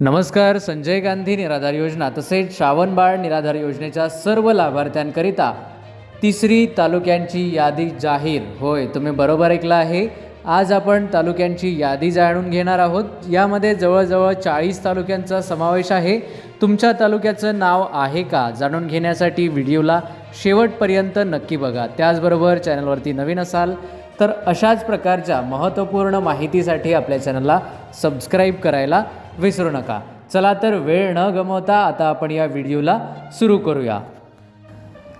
नमस्कार संजय गांधी निराधार योजना तसेच श्रावणबाळ निराधार योजनेच्या सर्व लाभार्थ्यांकरिता तिसरी तालुक्यांची यादी जाहीर. होय तुम्ही बरोबर ऐकलं आहे. आज आपण तालुक्यांची यादी जाणून घेणार आहोत. यामध्ये जवळजवळ चाळीस तालुक्यांचा समावेश आहे. तुमच्या तालुक्याचं नाव आहे का? जाणून घेण्यासाठी व्हिडिओला शेवटपर्यंत नक्की बघा. त्याचबरोबर चॅनलवरती नवीन असाल तर अशाच प्रकारच्या महत्त्वपूर्ण माहितीसाठी आपल्या चॅनलला सबस्क्राईब करायला विसरू नका. चला तर वेळ न गमवता आता आपण या व्हिडिओला सुरू करूया.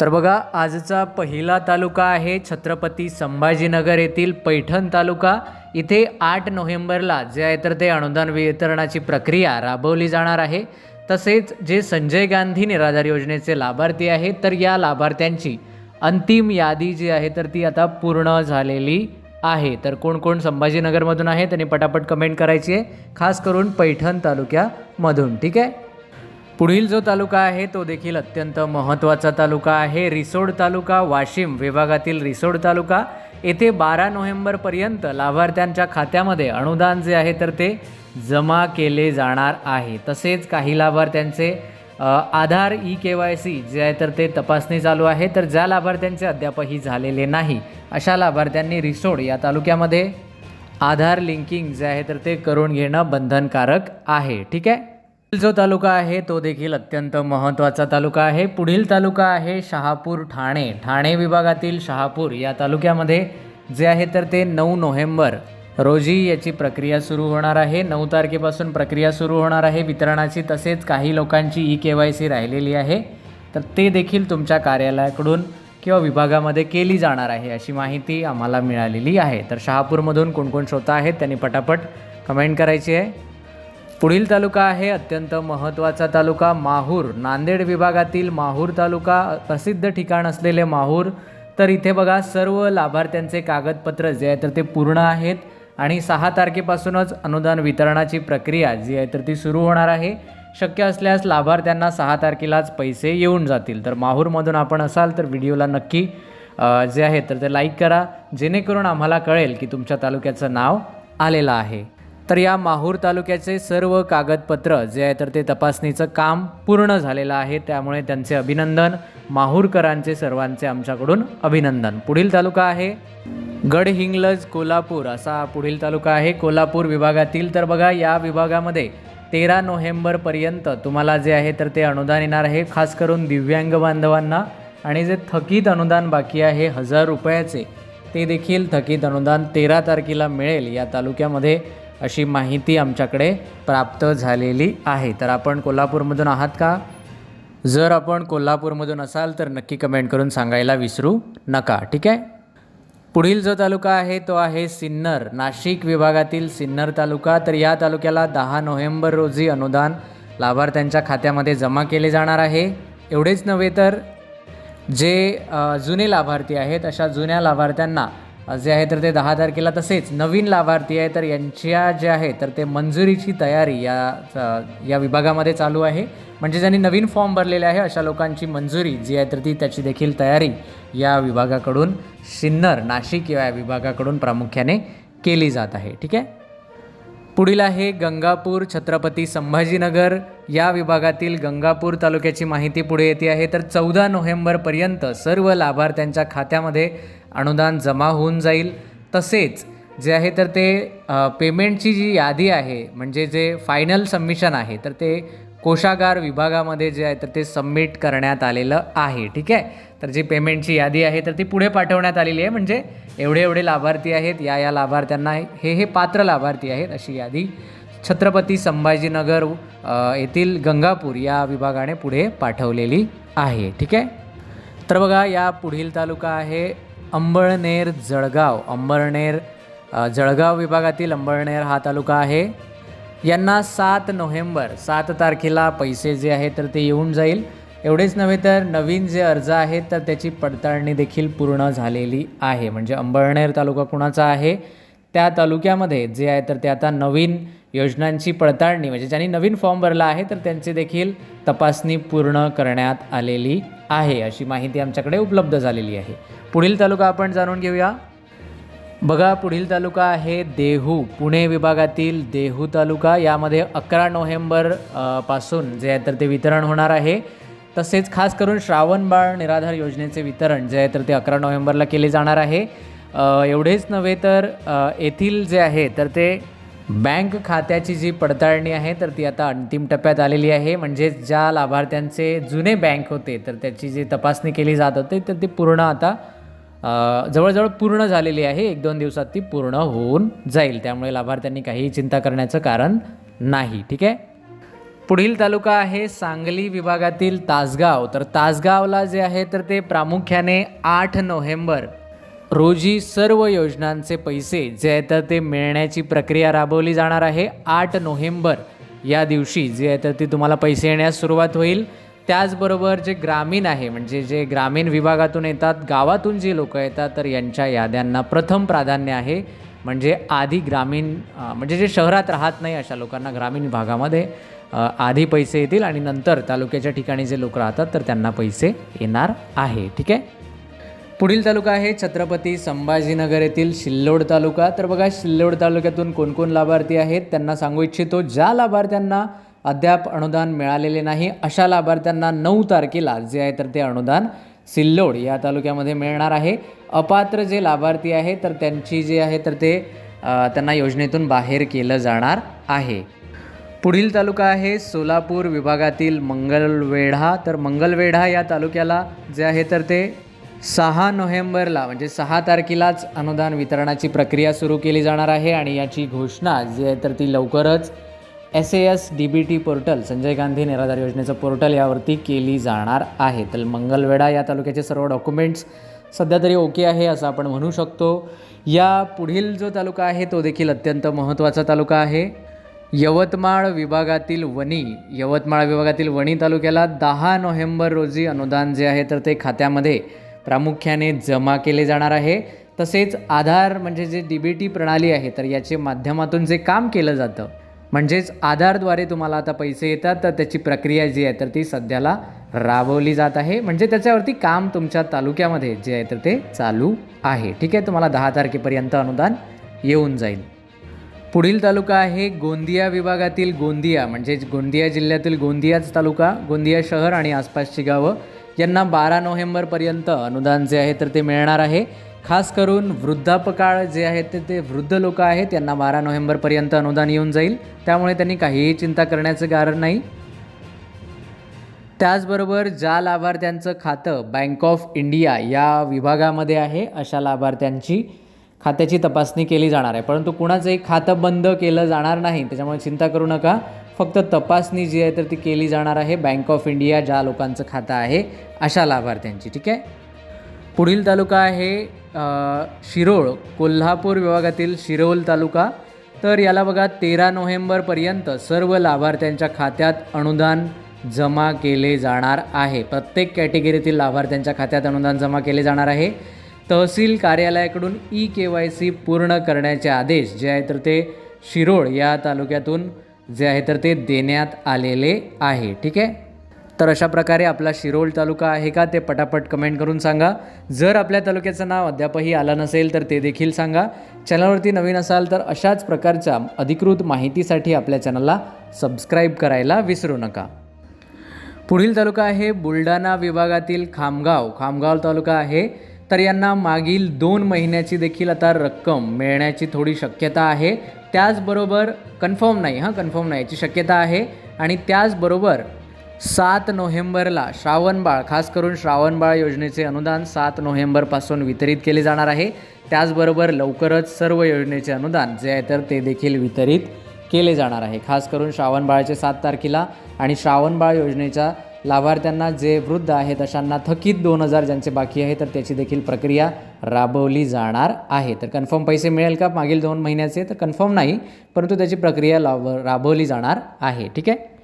तर बघा आजचा पहिला तालुका आहे छत्रपती संभाजीनगर येथील पैठण तालुका. इथे आठ नोव्हेंबरला जे आहे तर ते अनुदान वितरणाची प्रक्रिया राबवली जाणार आहे. तसेच जे संजय गांधी निराधार योजनेचे लाभार्थी आहेत तर या लाभार्थ्यांची अंतिम यादी जी आहे तर ती आता पूर्ण झालेली आहे. तर कोण कोण संभाजीनगरमधून आहे त्यांनी पटापट कमेंट करायची आहे. खास करून पैठण तालुक्यामधून ठीक आहे? पुढील जो तालुका आहे तो देखील अत्यंत महत्त्वाचा तालुका आहे. रिसोड तालुका वाशिम विभागातील रिसोड तालुका. येथे बारा नोव्हेंबरपर्यंत लाभार्थ्यांच्या खात्यामध्ये अनुदान जे आहे तर ते जमा केले जाणार आहे. तसेच काही लाभार्थ्यांचे Aadhaar e K Y C जे आहे तर ते तपासणी चालू आहे. तर ज्या लाभार्थ्यांचे अद्यापही झालेले नाही अशा लाभार्थ्यांनी रिसोड या तालुक्यामध्ये आधार लिंकिंग जे आहे तर ते करून घेणं बंधनकारक आहे. ठीक आहे? जो तालुका आहे तो देखील अत्यंत महत्त्वाचा तालुका आहे. पुढील तालुका आहे शहापूर ठाणे. ठाणे विभागातील शहापूर या तालुक्यामध्ये जे आहे तर ते नऊ नोव्हेंबर रोजी याची प्रक्रिया सुरू होणार आहे. नऊ तारखेपासून प्रक्रिया सुरू होणार आहे. वितरणाची तसेच काही लोकांची ई के वाय सी राहिलेली आहे. तर ते देखील तुमच्या कार्यालयाकडून किंवा विभागामध्ये केली जाणार आहे अशी माहिती आम्हाला मिळालेली आहे. तर शहापूरमधून कोणकोण श्रोता आहेत त्यांनी पटापट कमेंट करायची आहे. पुढील तालुका आहे अत्यंत महत्त्वाचा तालुका माहूर. नांदेड विभागातील माहूर तालुका प्रसिद्ध ठिकाण असलेले माहूर. तर इथे बघा सर्व लाभार्थ्यांचे कागदपत्र जे आहे तर ते पूर्ण आहेत. आणि सहा तारखेपासूनच अनुदान वितरणाची प्रक्रिया जी आहे तर ती सुरू होणार आहे. शक्य असल्यास लाभार्थ्यांना सहा तारखेलाच पैसे येऊन जातील. तर माहूरमधून आपण असाल तर व्हिडिओला नक्की जे आहे तर ते लाईक करा. जेणेकरून आम्हाला कळेल की तुमच्या तालुक्याचं नाव आलेलं आहे. तर या माहूर तालुक्याचे सर्व कागदपत्र जे आहे तर ते तपासणीचं काम पूर्ण झालेलं आहे. त्यामुळे त्यांचे अभिनंदन. माहूरकरांचे सर्वांचे आमच्याकडून अभिनंदन. पुढील तालुका आहे गडहिंग्लज कोल्हापूर असा पुढील तालुका आहे कोल्हापूर विभागातील. तर बघा या विभागामध्ये तेरा नोव्हेंबरपर्यंत तुम्हाला जे आहे तर ते अनुदान येणार आहे. खास करून दिव्यांग बांधवांना. आणि जे थकीत अनुदान बाकी आहे हजार रुपयाचे ते देखील थकीत अनुदान तेरा तारखेला मिळेल या तालुक्यामध्ये. अशी माहिती आमच्याकडे प्राप्त झालेली आहे. तर आपण कोल्हापूरमधून आहात का? जर आपण कोल्हापूरमधून असाल तर नक्की कमेंट करून सांगायला विसरू नका. ठीक आहे? पुढील जो तालुका आहे तो आहे सिन्नर. नाशिक विभागातील सिन्नर तालुका. तर या तालुक्याला दहा नोव्हेंबर रोजी अनुदान लाभार्थ्यांच्या खात्यामध्ये जमा केले जाणार आहे. एवढेच नव्हे तर जे जुने लाभार्थी आहेत अशा जुन्या लाभार्थ्यांना जे आहे तर ते दहा तारखेला तसेच नवीन लाभार्थी आहे तर यांच्या जे आहे तर ते मंजुरीची तयारी या या विभागामध्ये चालू आहे. म्हणजे ज्यांनी नवीन फॉर्म भरलेले आहे अशा लोकांची मंजुरी जी आहे तर ती त्याची देखील तयारी या विभागाकडून सिन्नर नाशिक या विभागाकडून प्रामुख्याने केली जात आहे. ठीक आहे? पुढील आहे गंगापूर छत्रपती संभाजीनगर. या विभागातील गंगापूर तालुक्याची माहिती पुढे येते आहे. तर चौदा नोव्हेंबरपर्यंत सर्व लाभार्थ्यांच्या खात्यामध्ये अनुदान जमा होऊन जाईल. तसेच जे आहे तर ते पेमेंटची जी यादी आहे म्हणजे जे फायनल सबमिशन आहे तर ते कोशागार विभागामध्ये जे आहे तर ते सबमिट करण्यात आलेलं आहे. ठीक आहे? तर जी पेमेंटची यादी आहे तर ती पुढे पाठवण्यात आलेली आहे. म्हणजे एवढे एवढे लाभार्थी आहेत या या लाभार्थ्यांना हे हे पात्र लाभार्थी आहेत अशी यादी छत्रपती संभाजीनगर येथील गंगापूर या विभागाने पुढे पाठवलेली आहे. ठीक आहे? तर बघा या पुढील तालुका आहे अंबळनेर जळगाव. अंबळनेर जळगाव विभागातील अंबळनेर हा तालुका आहे. यांना सात नोव्हेंबर सात तारखेला पैसे जे आहेत तर ते येऊन जाईल. एवढेच नव्हे तर नवीन जे अर्ज आहेत तर त्याची पडताळणी देखील पूर्ण झालेली आहे. म्हणजे अंबळनेर तालुका कुणाचा आहे? त्या तालुक्यामध्ये जे आहे तर ते आता नवीन योजनांची पडताळणी म्हणजे ज्यांनी नवीन फॉर्म भरला आहे तर त्यांची देखील तपासणी पूर्ण करण्यात आलेली आहे. अशी माहिती आमच्याकडे उपलब्ध झालेली आहे. पुढील तालुका आपण जाणून घेऊया. बघा पुढील तालुका आहे देहू. पुणे विभागातील देहू तालुका. यामध्ये अकरा नोव्हेंबरपासून जे आहे तर ते वितरण होणार आहे. तसेच खास करून श्रावणबाळ निराधार योजनेचे वितरण जे आहे तर ते अकरा नोव्हेंबरला केले जाणार आहे. एवढेच नव्हे तर येथील जे आहे तर ते बँक खात्याची जी पडताळणी आहे तर ती आता अंतिम टप्प्यात आलेली आहे. म्हणजेच ज्या लाभार्थ्यांचे जुने बँक होते तर त्याची जी तपासणी केली जात होती तर ती पूर्ण आता जवळजवळ पूर्ण झालेली आहे. एक दोन दिवसात ती पूर्ण होऊन जाईल. त्यामुळे लाभार्थ्यांनी काहीही चिंता करण्याचं कारण नाही. ठीक आहे? पुढील तालुका आहे सांगली विभागातील तासगाव. तर तासगावला जे आहे तर ते प्रामुख्याने आठ नोव्हेंबर रोजी सर्व योजनांचे पैसे जे आहे तर ते मिळण्याची प्रक्रिया राबवली जाणार आहे. आठ नोव्हेंबर या दिवशी जे आहे तर ती तुम्हाला पैसे येण्यास सुरुवात होईल. त्याचबरोबर जे ग्रामीण आहे म्हणजे जे ग्रामीण विभागातून येतात गावातून जे लोक येतात तर यांच्या याद्यांना प्रथम प्राधान्य आहे म्हणजे आधी ग्रामीण म्हणजे जे शहरात राहत नाही अशा लोकांना ग्रामीण भागामध्ये आधी पैसे येतील आणि नंतर तालुक्याच्या ठिकाणी जे लोक राहतात तर त्यांना पैसे येणार आहे. ठीक आहे? पुढील तालुका आहे छत्रपती संभाजीनगर येथील शिल्लोड तालुका. तर बघा शिल्लोड तालुक्यातून कोण कोण लाभार्थी आहेत? त्यांना सांगू इच्छितो. ज्या लाभार्थ्यांना अद्याप अनुदान मिळालेले नाही. अशा लाभार्थ्यांना नऊ तारखेला जे आहे तर ते अनुदान सिल्लोड या तालुक्यामध्ये मिळणार आहे. अपात्र जे लाभार्थी आहे तर त्यांची जे आहे तर ते त्यांना योजनेतून बाहेर केलं जाणार आहे. पुढील तालुका आहे सोलापूर विभागातील मंगलवेढा. तर मंगलवेढा या तालुक्याला जे आहे तर ते सहा नोव्हेंबरला म्हणजे सहा तारखेलाच अनुदान वितरणाची प्रक्रिया सुरू केली जाणार आहे आणि याची घोषणा जी आहे तर ती लवकरच S A S D B T portal Sanjay Gandhi निराधार योजनेचं पोर्टल यावरती केली जाणार आहे. तर मंगलवेढा या तालुक्याचे सर्व डॉक्युमेंट्स सध्या तरी ओके आहे असं आपण म्हणू शकतो. या पुढील जो तालुका आहे तो देखील अत्यंत महत्त्वाचा तालुका आहे. यवतमाळ विभागातील वणी यवतमाळ विभागातील वणी तालुक्याला दहा नोव्हेंबर रोजी अनुदान जे आहे तर ते खात्यामध्ये प्रामुख्याने जमा केले जाणार आहे. तसेच आधार म्हणजे जे डी बी टी प्रणाली आहे तर याचे माध्यमातून जे काम केलं जातं म्हणजेच आधारद्वारे तुम्हाला आता पैसे येतात तर त्याची प्रक्रिया जी आहे तर ती सध्याला राबवली जात आहे. म्हणजे त्याच्यावरती काम तुमच्या तालुक्यामध्ये जे आहे तर ते चालू आहे. ठीक आहे तुम्हाला दहा तारखेपर्यंत अनुदान येऊन जाईल. पुढील तालुका आहे गोंदिया विभागातील गोंदिया. म्हणजेच गोंदिया जिल्ह्यातील गोंदियाच तालुका गोंदिया शहर आणि आसपासची गावं. यांना बारा नोव्हेंबरपर्यंत अनुदान जे आहे तर ते मिळणार आहे. खास करून वृद्धापकाळ जे आहेत ते ते वृद्ध लोक आहेत त्यांना बारा नोव्हेंबरपर्यंत अनुदान येऊन जाईल. त्यामुळे त्यांनी काहीही चिंता करण्याचं कारण नाही. त्याचबरोबर ज्या लाभार्थ्यांचं खातं बँक ऑफ इंडिया या विभागामध्ये आहे अशा लाभार्थ्यांची खात्याची तपासणी केली जाणार आहे. परंतु कुणाचंही खातं बंद केलं जाणार नाही त्याच्यामुळे चिंता करू नका. फक्त तपासणी जी आहे तर ती केली जाणार आहे बँक ऑफ इंडिया ज्या लोकांचं खातं आहे अशा लाभार्थ्यांची. ठीक आहे? पुढील तालुका आहे शिरोळ कोल्हापूर विभागातील शिरोळ तालुका. तर याला बघा तेरा नोव्हेंबरपर्यंत सर्व लाभार्थ्यांच्या खात्यात अनुदान जमा केले जाणार आहे. प्रत्येक कॅटेगरीतील लाभार्थ्यांच्या खात्यात अनुदान जमा केले जाणार आहे. तहसील कार्यालयाकडून ई के वाय सी पूर्ण करण्याचे आदेश जे आहे तर ते शिरोळ या तालुक्यातून जे आहे तर ते देण्यात आलेले आहे. ठीक आहे? तर अशा प्रकारे आपला शिरोळ तालुका आहे का ते पटापट कमेंट करून सांगा. जर आपल्या तालुक्याचं नाव अद्यापही आलं नसेल तर ते देखील सांगा. चॅनलवरती नवीन असाल तर अशाच प्रकारच्या अधिकृत माहितीसाठी आपल्या चॅनलला सबस्क्राईब करायला विसरू नका. पुढील तालुका आहे बुलढाणा विभागातील खामगाव. खामगाव तालुका आहे. तर यांना मागील दोन महिन्याची देखील आता रक्कम मिळण्याची थोडी शक्यता आहे. त्याचबरोबर कन्फर्म नाही हां कन्फर्म नाही याची शक्यता आहे. आणि त्याचबरोबर सात नोव्हेंबरला श्रावणबाळ खास करून श्रावणबाळ योजनेचे अनुदान सात नोव्हेंबरपासून वितरित केले जाणार आहे. त्याचबरोबर लवकरच सर्व योजनेचे अनुदान जे आहे तर ते देखील वितरित केले जाणार आहे. खास करून श्रावणबाळाचे सात तारखेला आणि श्रावणबाळ योजनेच्या लाभार्थ्यांना जे वृद्ध आहेत अशांना थकीत दोन हजार ज्यांचे बाकी आहे तर त्याची देखील प्रक्रिया राबवली जाणार आहे. तर कन्फर्म पैसे मिळेल का? मागील दोन महिन्याचे? तर कन्फर्म नाही परंतु त्याची प्रक्रिया लाव राबवली जाणार आहे. ठीक आहे?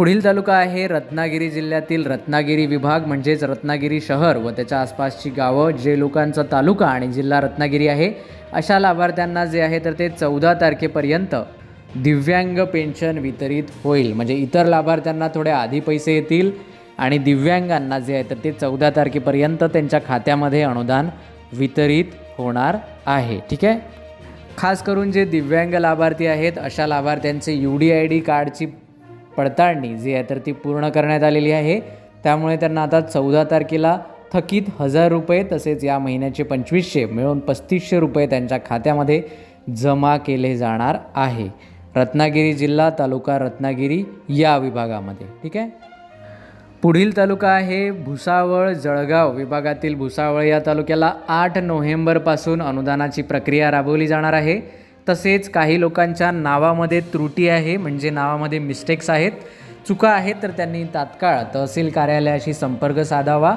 पुढील तालुका आहे रत्नागिरी जिल्ह्यातील रत्नागिरी विभाग म्हणजेच रत्नागिरी शहर व त्याच्या आसपासची गावं जे लोकांचा तालुका आणि जिल्हा रत्नागिरी आहे. अशा लाभार्थ्यांना जे आहे तर ते चौदा तारखेपर्यंत दिव्यांग पेन्शन वितरित होईल. म्हणजे इतर लाभार्थ्यांना थोडे आधी पैसे येतील आणि दिव्यांगांना जे आहे तर ते चौदा तारखेपर्यंत त्यांच्या खात्यामध्ये अनुदान वितरित होणार आहे. ठीक आहे? खास करून जे दिव्यांग लाभार्थी आहेत अशा लाभार्थ्यांचे यू डी आय डी कार्डची पडताळणी जी आहे तर ती पूर्ण करण्यात आलेली आहे. त्यामुळे त्यांना आता चौदा तारखेला थकीत हजार रुपये तसेच या महिन्याचे पंचवीसशे मिळून पस्तीसशे रुपये त्यांच्या खात्यामध्ये जमा केले जाणार आहे. रत्नागिरी जिल्हा तालुका रत्नागिरी या विभागामध्ये. ठीक आहे? पुढील तालुका आहे भुसावळ जळगाव विभागातील भुसावळ या तालुक्याला आठ नोव्हेंबरपासून अनुदानाची प्रक्रिया राबवली जाणार आहे. तसेच काही लोकांच्या नावामध्ये त्रुटी आहे म्हणजे नावामध्ये मिस्टेक्स आहेत चुका आहेत तर त्यांनी तात्काळ तहसील कार्यालयाशी संपर्क साधावा.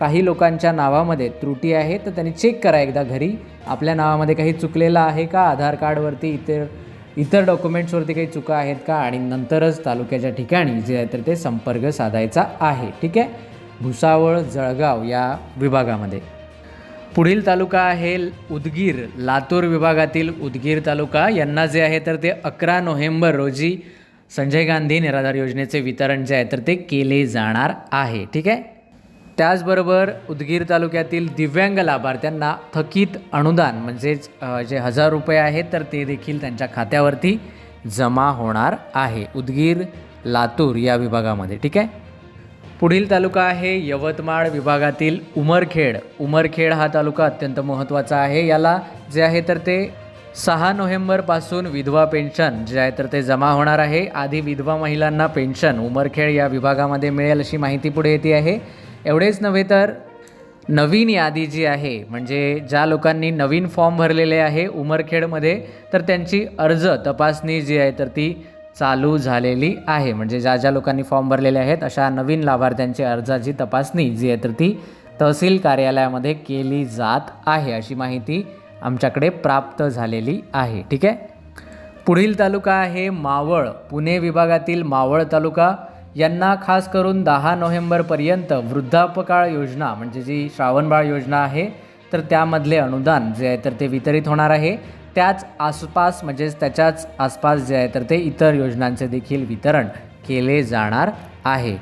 काही लोकांच्या नावामध्ये त्रुटी आहे तर त्यांनी चेक करा एकदा घरी. आपल्या नावामध्ये काही चुकलेलं आहे का? आधार कार्डवरती इतर इतर डॉक्युमेंट्सवरती काही चुका आहेत का? आणि नंतरच तालुक्याच्या ठिकाणी जे आहे तर ते संपर्क साधायचा आहे. ठीक आहे? भुसावळ जळगाव या विभागामध्ये. पुढील तालुका आहे उदगीर. लातूर विभागातील उदगीर तालुका. यांना जे आहे तर ते अकरा नोव्हेंबर रोजी संजय गांधी निराधार योजनेचे वितरण जे आहे तर ते केले जाणार आहे. ठीक आहे? त्याचबरोबर उदगीर तालुक्यातील दिव्यांग लाभार्थ्यांना थकीत अनुदान म्हणजेच जे हजार रुपये आहेत तर ते देखील त्यांच्या खात्यावरती जमा होणार आहे. उदगीर लातूर या विभागामध्ये. ठीक आहे? पुढील तालुका आहे यवतमाळ विभागातील उमरखेड. उमरखेड हा तालुका अत्यंत महत्त्वाचा आहे. याला जे आहे तर ते सहा नोव्हेंबरपासून विधवा पेन्शन जे आहे तर ते जमा होणार आहे. आधी विधवा महिलांना पेन्शन उमरखेड या विभागामध्ये मिळेल अशी माहिती पुढे येते आहे. एवढेच नव्हे तर नवीन यादी जी आहे म्हणजे ज्या लोकांनी नवीन फॉर्म भरलेले आहे उमरखेडमध्ये तर त्यांची अर्ज तपासणी जी आहे तर ती चालू झालेली आहे. म्हणजे ज्या ज्या लोकांनी फॉर्म भरलेले आहेत अशा नवीन लाभार्थ्यांची अर्जाची तपासणी जी आहे तर ती तहसील कार्यालयामध्ये केली जात आहे अशी माहिती आमच्याकडे प्राप्त झालेली आहे. ठीक आहे? पुढील तालुका आहे मावळ. पुणे विभागातील मावळ तालुका यांना खास करून दहा नोव्हेंबरपर्यंत वृद्धापकाळ योजना म्हणजे जी श्रावणबाळ योजना आहे तर त्यामधले अनुदान जे आहे तर ते वितरित होणार आहे. त्याच आसपास म्हणजेच त्याच्याच आसपास जे आहे तर ते इतर योजनांचे देखील वितरण केले जाणार आहे.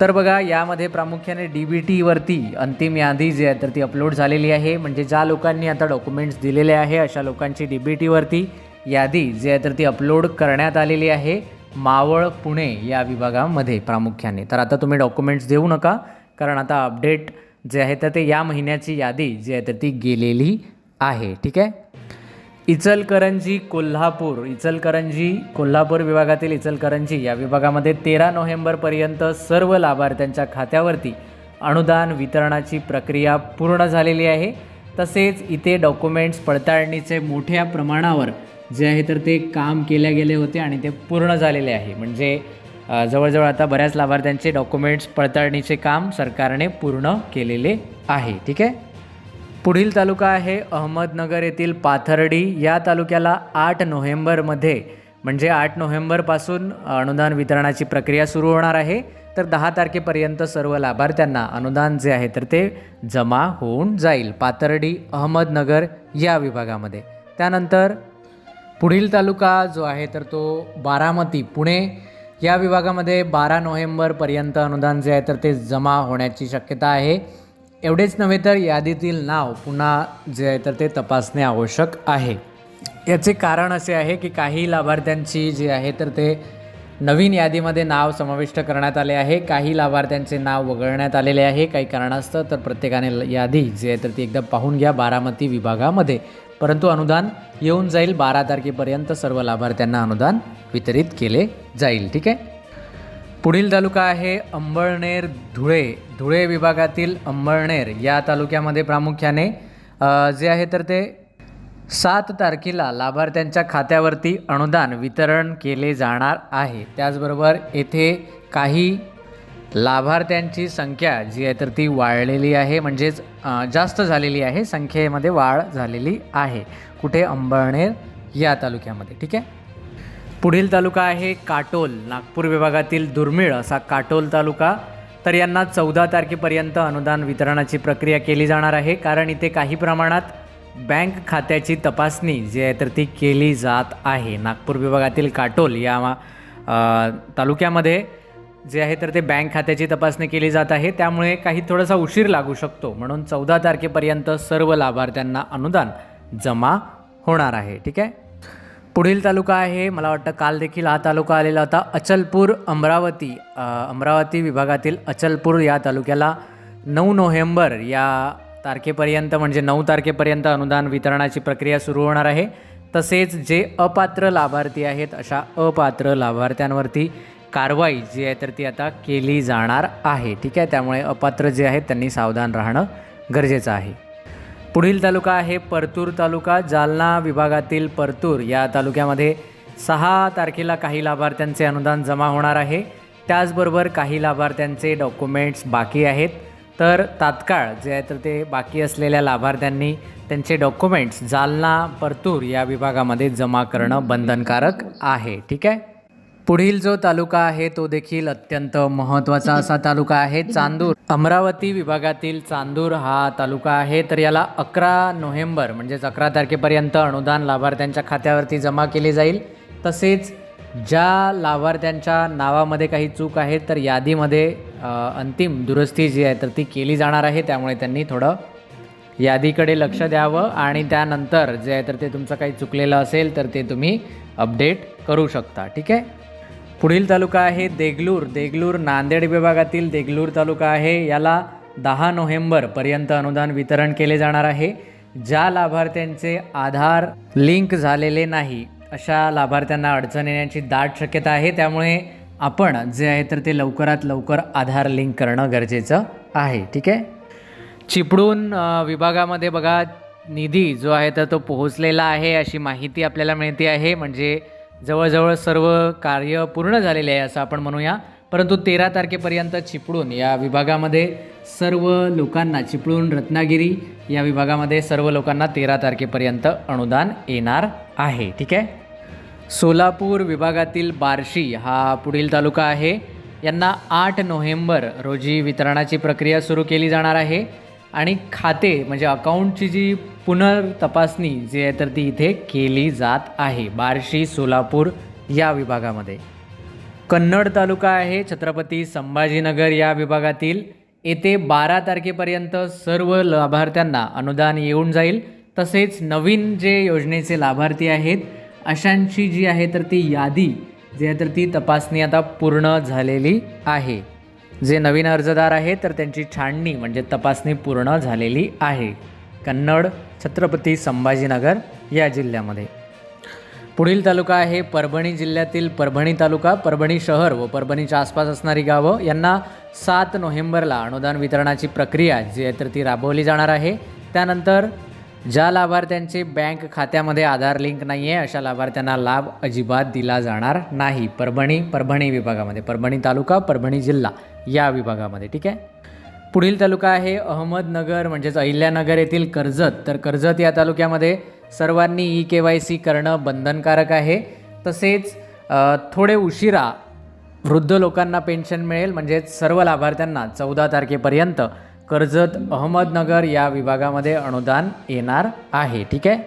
तर बघा यामध्ये प्रामुख्याने डी बी टीवरती अंतिम यादी जी आहे तर ती अपलोड झालेली आहे. म्हणजे ज्या लोकांनी आता डॉक्युमेंट्स दिलेले आहे अशा लोकांची डी बी टीवरती यादी जी आहे तर ती अपलोड करण्यात आलेली आहे. मावळ पुणे या विभागामध्ये प्रामुख्याने. तर आता तुम्ही डॉक्युमेंट्स देऊ नका कारण आता अपडेट जे आहे तर ते या महिन्याची यादी जी आहे तर ती गेलेली आहे. ठीक आहे? इचलकरंजी कोल्हापूर. इचलकरंजी कोल्हापूर विभागातील इचलकरंजी या विभागामध्ये तेरा नोव्हेंबरपर्यंत सर्व लाभार्थ्यांच्या खात्यावरती अनुदान वितरणाची प्रक्रिया पूर्ण झालेली आहे. तसेच इथे डॉक्युमेंट्स पडताळणीचे मोठ्या प्रमाणावर जे आहे तर ते काम केले गेले होते आणि ते पूर्ण झालेले आहे. म्हणजे जवळजवळ आता बऱ्याच लाभार्थ्यांचे डॉक्युमेंट्स पडताळणीचे काम सरकारने पूर्ण केलेले आहे. ठीक आहे? पुढील तालुका आहे अहमदनगर येथील पाथर्डी. या तालुक्याला आठ नोव्हेंबरमध्ये म्हणजे आठ नोव्हेंबरपासून अनुदान वितरणाची प्रक्रिया सुरू होणार आहे. तर दहा तारखेपर्यंत सर्व लाभार्थ्यांना अनुदान जे आहे तर ते जमा होऊन जाईल. पाथर्डी अहमदनगर या विभागामध्ये. त्यानंतर पुढील तालुका जो आहे तर तो बारामती पुणे. या विभागामध्ये बारा नोव्हेंबरपर्यंत अनुदान जे आहे तर ते जमा होण्याची शक्यता आहे. एवढेच नव्हे तर यादीतील नाव पुन्हा जे आहे तर ते तपासणे आवश्यक आहे. याचे कारण असे आहे की काही लाभार्थ्यांची जी आहे तर ते नवीन यादीमध्ये नाव समाविष्ट करण्यात आले आहे काही लाभार्थ्यांचे नाव वगळण्यात आलेले आहे. काही कारणास्तव तर प्रत्येकाने ल- यादी जी आहे तर ती एकदा पाहून घ्या बारामती विभागामध्ये. परंतु अनुदान येऊन जाईल बारा तारखेपर्यंत सर्व लाभार्थ्यांना अनुदान वितरित केले जाईल. ठीक आहे? पुढील तालुका आहे अंबळनेर धुळे. धुळे विभागातील अंबळनेर या तालुक्यामध्ये प्रामुख्याने जे आहे तर ते सात तारखेला लाभार्थ्यांच्या खात्यावरती अनुदान वितरण केले जाणार आहे. त्याचबरोबर येथे काही लाभार्थ्यांची संख्या जी आहे तर ती वाढलेली आहे म्हणजेच जास्त झालेली आहे. संख्येमध्ये वाढ झालेली आहे. कुठे? अंबळनेर या तालुक्यामध्ये. ठीक आहे? पुढील तालुका आहे काटोल. नागपूर विभागातील दुर्मिळ असा काटोल तालुका. तर यांना चौदा तारखेपर्यंत अनुदान वितरणाची प्रक्रिया केली जाणार आहे. कारण इथे काही प्रमाणात बँक खात्याची तपासणी जी आहे तर ती केली जात आहे. नागपूर विभागातील काटोल या तालुक्यामध्ये जे आहे तर ते बँक खात्याची तपासणी केली जात आहे. त्यामुळे काही थोडासा उशीर लागू शकतो. म्हणून चौदा तारखेपर्यंत सर्व लाभार्थ्यांना अनुदान जमा होणार आहे. ठीक आहे? पुढील तालुका आहे मला वाटतं काल देखील हा तालुका आलेला होता अचलपूर अमरावती. अमरावती विभागातील अचलपूर या तालुक्याला नऊ नोव्हेंबर या तारखेपर्यंत म्हणजे नऊ तारखेपर्यंत अनुदान वितरणाची प्रक्रिया सुरू होणार आहे. तसेच जे अपात्र लाभार्थी आहेत अशा अपात्र लाभार्थ्यांवरती कारवाई जी आहे तर ती आता केली जाणार आहे. ठीक आहे त्यामुळे अपात्र जे आहेत त्यांनी सावधान राहणं गरजेचं आहे. पुढील तालुका आहे परतूर तालुका. जालना विभागातील परतूर या तालुक्यामध्ये सहा तारखेला काही लाभार्थ्यांचे अनुदान जमा होणार आहे. त्याचबरोबर काही लाभार्थ्यांचे डॉक्युमेंट्स बाकी आहेत. तर तात्काळ जे आहे तर ते बाकी असलेल्या लाभार्थ्यांनी त्यांचे डॉक्युमेंट्स जालना परतूर या विभागामध्ये जमा करणं बंधनकारक आहे. ठीक आहे? पुढील जो तालुका आहे तो देखील अत्यंत महत्त्वाचा असा तालुका आहे चांदूर. अमरावती विभागातील चांदूर हा तालुका आहे. तर याला अकरा नोव्हेंबर म्हणजेच अकरा तारखेपर्यंत अनुदान लाभार्थ्यांच्या खात्यावरती जमा केले जाईल. तसेच ज्या लाभार्थ्यांच्या नावामध्ये काही चूक आहे तर यादीमध्ये अंतिम दुरुस्ती जी आहे तर ती केली जाणार आहे. त्यामुळे त्यांनी थोडं यादीकडे लक्ष द्यावं आणि त्यानंतर जे आहे तर ते तुमचं काही चुकलेलं असेल तर ते तुम्ही अपडेट करू शकता. ठीक आहे? पुढील तालुका आहे देगलूर. देगलूर नांदेड विभागातील देगलूर तालुका आहे. याला दहा नोव्हेंबरपर्यंत अनुदान वितरण केले जाणार आहे. ज्या लाभार्थ्यांचे आधार लिंक झालेले नाही अशा लाभार्थ्यांना अडचण येण्याची दाट शक्यता आहे. त्यामुळे आपण जे आहे तर ते लवकरात लवकर आधार लिंक करणं गरजेचं आहे. ठीक आहे? चिपळूण विभागामध्ये बघा निधी जो आहे तर तो पोहोचलेला आहे अशी माहिती आपल्याला मिळते आहे. म्हणजे जवळजवळ सर्व कार्य पूर्ण झालेले आहे असं आपण म्हणूया. परंतु तेरा तारखेपर्यंत चिपळूण या विभागामध्ये सर्व लोकांना चिपळूण रत्नागिरी या विभागामध्ये सर्व लोकांना तेरा तारखेपर्यंत अनुदान येणार आहे. ठीक आहे? सोलापूर विभागातील बार्शी हा पुढील तालुका आहे. यांना आठ नोव्हेंबर रोजी वितरणाची प्रक्रिया सुरू केली जाणार आहे. आणि खाते म्हणजे अकाउंटची जी पुनर्तपासणी जी आहे तर ती इथे केली जात आहे. बार्शी सोलापूर या विभागामध्ये. कन्नड तालुका आहे छत्रपती संभाजीनगर या विभागातील. येथे बारा तारखेपर्यंत सर्व लाभार्थ्यांना अनुदान येऊन जाईल. तसेच नवीन जे योजनेचे लाभार्थी आहेत अशांची जी आहे तर ती यादी जी आहे तर ती तपासणी आता पूर्ण झालेली आहे. जे नवीन अर्जदार आहेत तर त्यांची छाणणी म्हणजे तपासणी पूर्ण झालेली आहे. कन्नड छत्रपती संभाजीनगर या जिल्ह्यामध्ये. पुढील तालुका आहे परभणी जिल्ह्यातील परभणी तालुका. परभणी शहर व परभणीच्या आसपास असणारी गावं यांना सात नोव्हेंबरला अनुदान वितरणाची प्रक्रिया जी आहे तर ती राबवली जाणार आहे. त्यानंतर ज्या लाभार्थ्यांचे बँक खात्यामध्ये आधार लिंक नाही आहे अशा लाभार्थ्यांना लाभ अजिबात दिला जाणार नाही. परभणी परभणी विभागामध्ये. परभणी तालुका परभणी जिल्हा. या विभागामध्ये ठीक आहे? पुढील तालुका आहे अहमदनगर म्हणजेच अहिल्यानगर येथील कर्जत. तर कर्जत या तालुक्यामध्ये सर्वांनी ई के वाय सी करणं बंधनकारक आहे. तसेच थोडे उशिरा वृद्ध लोकांना पेन्शन मिळेल म्हणजेच सर्व लाभार्थ्यांना चौदा तारखेपर्यंत कर्जत अहमदनगर या विभागामध्ये अनुदान येणार आहे ठीक आहे?